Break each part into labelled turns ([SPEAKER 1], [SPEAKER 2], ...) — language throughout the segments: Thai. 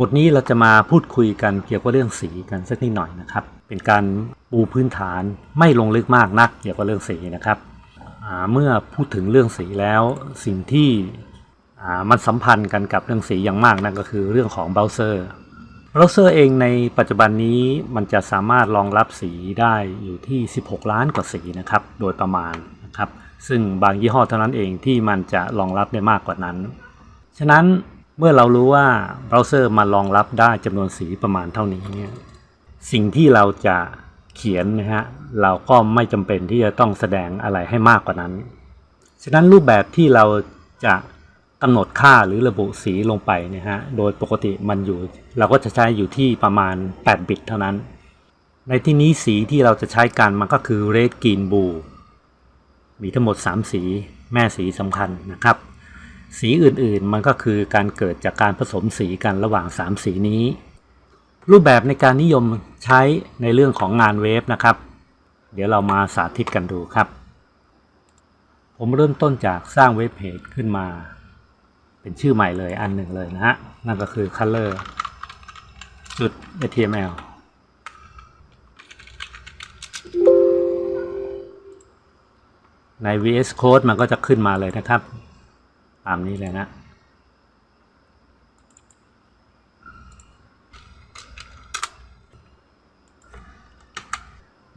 [SPEAKER 1] บทนี้เราจะมาพูดคุยกันเกี่ยวกับเรื่องสีกันสักนิดหน่อยนะครับ เป็นการปูพื้นฐานไม่ลงลึกมากนัก เกี่ยวกับเรื่องสีนะครับ เมื่อพูดถึงเรื่องสีแล้วสิ่งที่มันสัมพันธ์กันกับเรื่องสีอย่างมากนั่นก็คือเรื่องของเบราว์เซอร์เบราว์เซอร์เองในปัจจุบันนี้มันจะสามารถรองรับสีได้อยู่ที่ 16 ล้านกว่าสีนะครับโดยประมาณนะครับซึ่งบางยี่ห้อเท่านั้นเองที่มันจะรองรับได้มากกว่านั้น ฉะนั้น เมื่อเรารู้ว่าเบราว์เซอร์มารองรับได้จำนวนสีประมาณเท่านี้เนี่ยสิ่งที่เราจะเขียนนะฮะเราก็ไม่จำเป็นที่จะต้องแสดงอะไรให้มากกว่านั้น ฉะนั้นรูปแบบที่เราจะกำหนดค่าหรือระบุสีลงไปเนี่ยฮะโดยปกติมันอยู่ เราก็จะใช้อยู่ที่ประมาณ 8 บิตเท่านั้น ในที่นี้สีที่เราจะใช้กันมันก็คือ red green blue มีทั้งหมด 3 สีแม่สีสำคัญนะครับ สีอื่นๆ มันก็คือการเกิดจากการผสมสีกันระหว่าง 3 สีนี้ รูปแบบในการนิยมใช้ในเรื่องของงานเวฟนะครับ เดี๋ยวเรามาสาธิตกันดูครับ ผมเริ่มต้นจากสร้างเว็บเพจขึ้นมา เป็นชื่อใหม่เลยอันหนึ่งเลยนะฮะ นั่นก็คือ color จุด html ใน VS Code มันก็จะขึ้นมาเลยนะครับ ตามนี้เลยนะ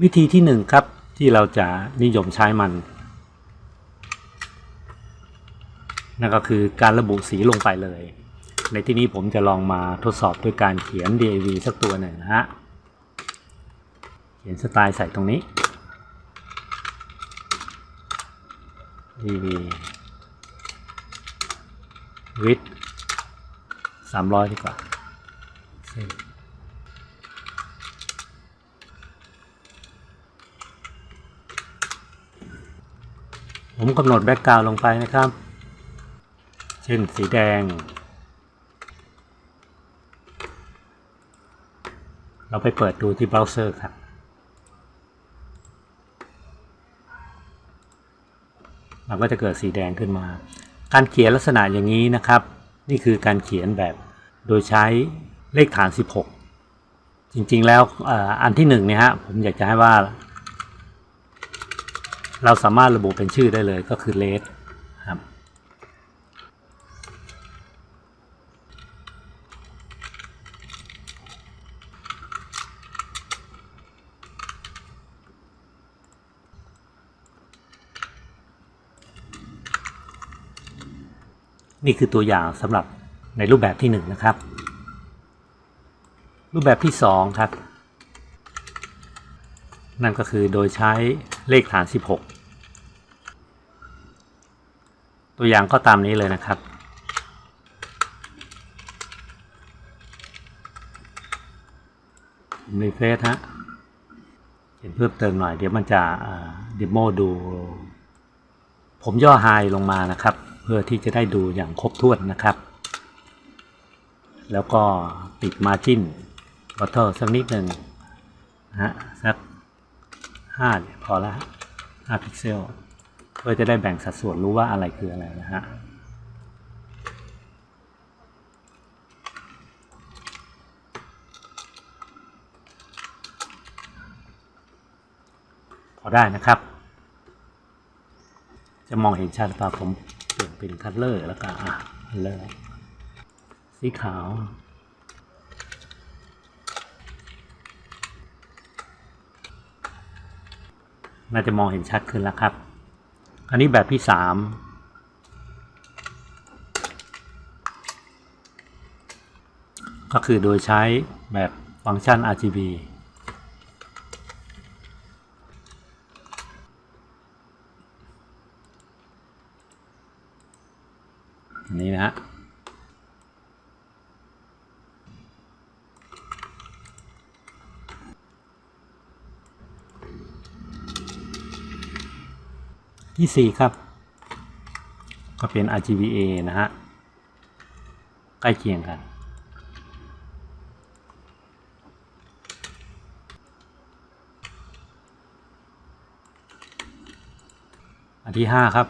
[SPEAKER 1] วิธีที่หนึ่งครับที่เราจะนิยมใช้มันนั่นก็คือการระบุสีลงไปเลย ในที่นี้ผมจะลองมาทดสอบด้วยการเขียน DAV สักตัวหนึ่งนะฮะ เขียนสไตล์ใส่ตรงนี้ D I V DV width 300ดีกว่าผมกำหนดแบ็กกราวลงไปนะครับ เช่นสีแดง เราไปเปิดดูที่เบราว์เซอร์ครับมันก็จะเกิดสีแดงขึ้นมา การเขียนลักษณะอย่างนี้นะครับ นี่คือการเขียนแบบโดยใช้เลขฐาน 16 จริงๆแล้วอันที่หนึ่งเนี่ยฮะผมอยากจะให้ว่า เราสามารถระบุเป็นชื่อได้เลยก็คือเลสครับ นี่คือตัวอย่างสำหรับในรูปแบบที่หนึ่งนะครับ รูปแบบที่สองครับ นั่นก็คือโดยใช้เลขฐาน 16 ตัวอย่างก็ตามนี้เลยนะครับรีเฟซฮะเห็นเพิ่มเติมหน่อย เดี๋ยวมันจะเดโมดู ผมย่อไฮลงมานะครับ เพื่อที่จะได้ดูอย่างครบถ้วนนะครับ แล้วก็ติดมาจิ้นบัตเทอร์สักนิดหนึ่งนะฮะสักห้าเนี่ยพอละห้าพิกเซลเพื่อจะได้แบ่งสัดส่วนรู้ว่าอะไรคืออะไรนะฮะพอได้นะครับ จะมองเห็นชัดหรือเปล่าผม เปลี่ยนเป็นคัลเลอร์แล้วก็อะเลอร์สีขาว น่าจะมองเห็นชัดขึ้นแล้วครับ อันนี้แบบที่สามก็คือโดยใช้แบบฟังก์ชัน RGB อันนี้นะฮะ ที่สี่ครับ ก็เป็น RGBA นะฮะ ใกล้เคียงกัน อันที่ห้าครับ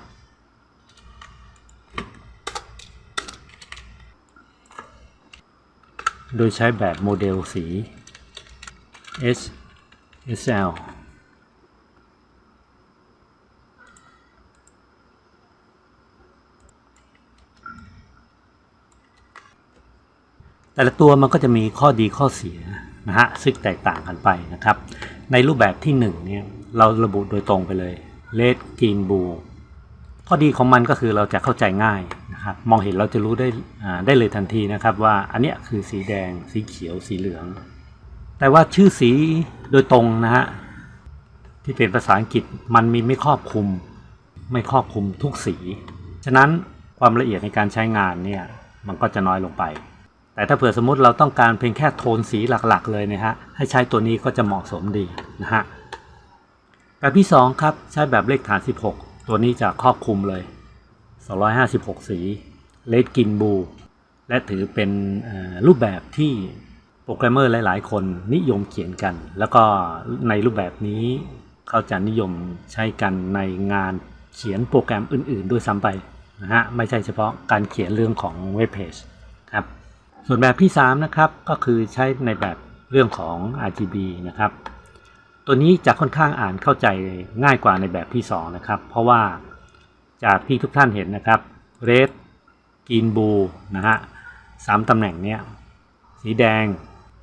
[SPEAKER 1] โดยใช้แบบโมเดลสี H SL แต่ละตัวมันก็จะมีข้อดีข้อเสียนะฮะซึ่งแตกต่างกันไปนะครับ ในรูปแบบที่1เนี่ยเราระบุโดยตรงไปเลย Red Green Blue ข้อดีของมันก็คือเราจะเข้าใจง่ายนะครับมองเห็นเราจะรู้ได้ได้เลยทันทีนะครับว่าอันนี้คือสีแดงสีเขียวสีเหลือง แต่ว่าชื่อสีโดยตรงนะฮะที่เป็นภาษาอังกฤษมันมีไม่ครอบคลุม ไม่ครอบคลุมทุกสี ฉะนั้นความละเอียดในการใช้งานเนี่ยมันก็จะน้อยลงไป แต่ถ้าเผื่อสมมติเราต้องการเพียงแค่โทนสีหลักๆ เลยนะฮะ ให้ใช้ตัวนี้ก็จะเหมาะสมดีนะฮะ แบบที่ 2 ครับ ใช้แบบเลขฐาน 16 ตัวนี้จะครอบคลุมเลย 256 สีเลดกินบู และถือเป็นรูปแบบที่โปรแกรมเมอร์หลาย ๆ คนนิยมเขียนกัน แล้วก็ในรูปแบบนี้เขาจะนิยมใช้กันในงานเขียนโปรแกรมอื่น ๆ ด้วยซ้ำไปนะฮะ ไม่ใช่เฉพาะการเขียนเรื่องของเว็บเพจครับ ส่วนแบบที่ 3 นะครับ ก็คือใช้ในแบบเรื่องของ RGB นะครับ ตัวนี้จะค่อนข้างอ่านเข้าใจง่ายกว่าในแบบที่ 2 นะครับ เพราะว่าจากที่ทุกท่านเห็นนะครับ Red Green Blue นะฮะสามตำแหน่งเนี้ยสีแดง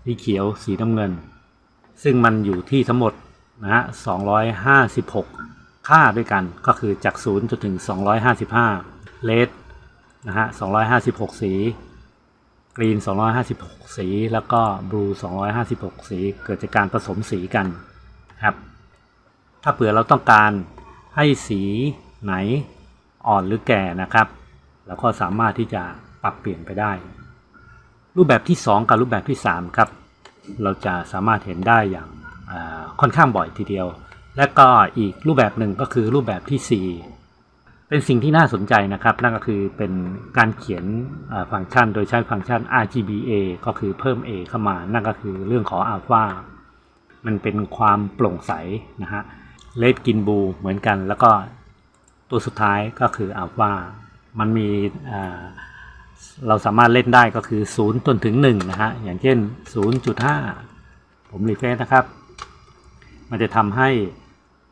[SPEAKER 1] สีเขียว สีน้ำเงิน ซึ่งมันอยู่ที่ทั้งหมดนะฮะ256 ค่าด้วยกันก็คือจาก 0 จนถึง 255 Red นะฮะ256 สี กรีน 256 สี แล้วก็บลู 256 สี เกิดจากการผสมสีกันครับ ถ้าเผื่อเราต้องการให้สีไหนอ่อนหรือแก่นะครับ เราก็สามารถที่จะปรับเปลี่ยนไปได้ รูปแบบที่ 2 กับรูปแบบที่ 3 ครับ เราจะสามารถเห็นได้อย่างค่อนข้างบ่อยทีเดียว และก็อีกรูปแบบหนึ่งก็คือรูปแบบที่ 4 เป็นสิ่งที่น่าสนใจนะครับ นั่นก็คือเป็นการเขียนฟังก์ชัน โดยใช้ฟังก์ชัน RGBA ก็คือเพิ่ม A เข้ามา นั่นก็คือเรื่องของ Alpha มันเป็นความโปร่งใสนะฮะเลดกินบูเหมือนกัน แล้วก็ตัวสุดท้ายก็คือ Alpha มันมีเราสามารถเล่นได้ก็คือ 0 จนถึง 1 นะฮะ อย่างเช่น 0.5 ผมรีเฟรชนะครับ มันจะทำให้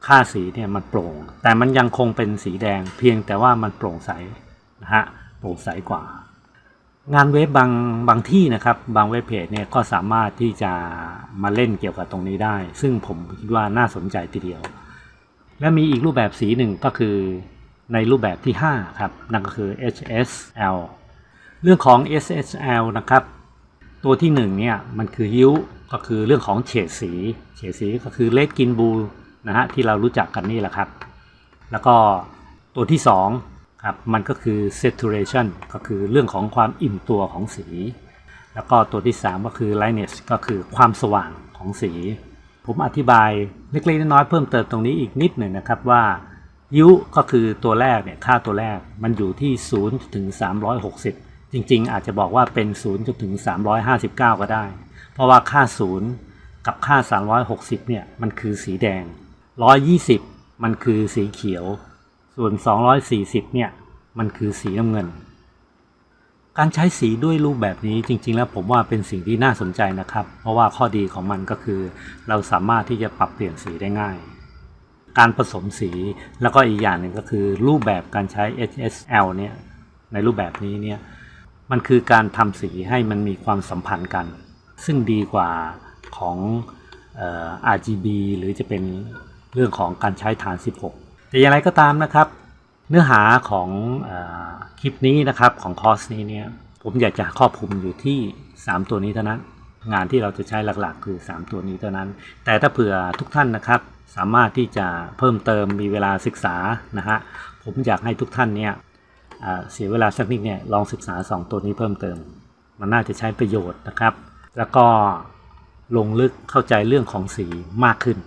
[SPEAKER 1] ค่าสีเนี่ยมันโปร่ง แต่มันยังคงเป็นสีแดง เพียงแต่ว่ามันโปร่งใสนะฮะโปร่งใสกว่า งานเว็บบางบางที่นะครับ บางเว็บเพจเนี่ยก็สามารถที่จะมาเล่นเกี่ยวกับตรงนี้ได้ ซึ่งผมคิดว่าน่าสนใจทีเดียว และมีอีกรูปแบบสีหนึ่งก็คือในรูปแบบที่ 5 ครับ นั่นก็คือ HSL เรื่องของ SSL นะครับ ตัวที่1เนี่ยมันคือฮิ้วก็คือเรื่องของเฉดสี เฉดสีก็คือเลดกินบู นะฮะที่เรารู้จักกันนี่แหละครับ แล้วก็ตัวที่2ครับมันก็คือ saturation ก็คือเรื่องของความอิ่มตัวของสี แล้วก็ตัวที่ 3 ก็คือ lightness ก็คือความสว่างของสี ผมอธิบายเล็กๆน้อยๆเพิ่มเติมตรงนี้อีกนิดหนึ่งนะครับว่ายุก็คือตัวแรกเนี่ยค่าตัวแรกมันอยู่ที่ 0 ถึง 360 จริงๆ อาจจะบอกว่าเป็น 0 จนถึง 359 ก็ได้ เพราะว่าค่า 0 กับค่า 360 เนี่ยมันคือสีแดง 120 มันคือสีเขียว ส่วน 240 เนี่ย มันคือสีน้ำเงิน การใช้สีด้วยรูปแบบนี้จริง ๆ แล้วผมว่าเป็นสิ่งที่น่าสนใจนะครับ เพราะว่าข้อดีของมันก็คือ เราสามารถที่จะปรับเปลี่ยนสีได้ง่าย การผสมสีแล้วก็อีกอย่างหนึ่งก็คือ รูปแบบการใช้ HSL เนี่ยในรูปแบบนี้เนี่ยมันคือการทำสีให้มันมีความสัมพันธ์กัน ซึ่งดีกว่าของออ RGB หรือจะเป็น เรื่องของการใช้ฐาน 16 แต่อย่างไรก็ตามนะครับ เนื้อหาของอคลิปนี้นะครับของคอร์สนี้เนี่ยผมอยากจะครอบคลุมอยู่ที่ 3 ตัวนี้เท่านั้น งานที่เราจะใช้หลักๆ คือ 3 ตัวนี้เท่านั้น แต่ถ้าเผื่อทุกท่านนะครับสามารถที่จะเพิ่มเติมมีเวลาศึกษานะฮะผมอยากให้ทุกท่านเนี่ยเอ่อเสียเวลาสักนิดเนี่ยลองศึกษา 2 ตัวนี้เพิ่มเติม มันน่าจะใช้ประโยชน์นะครับ แล้วก็ลงลึกเข้าใจเรื่องของสีมากขึ้น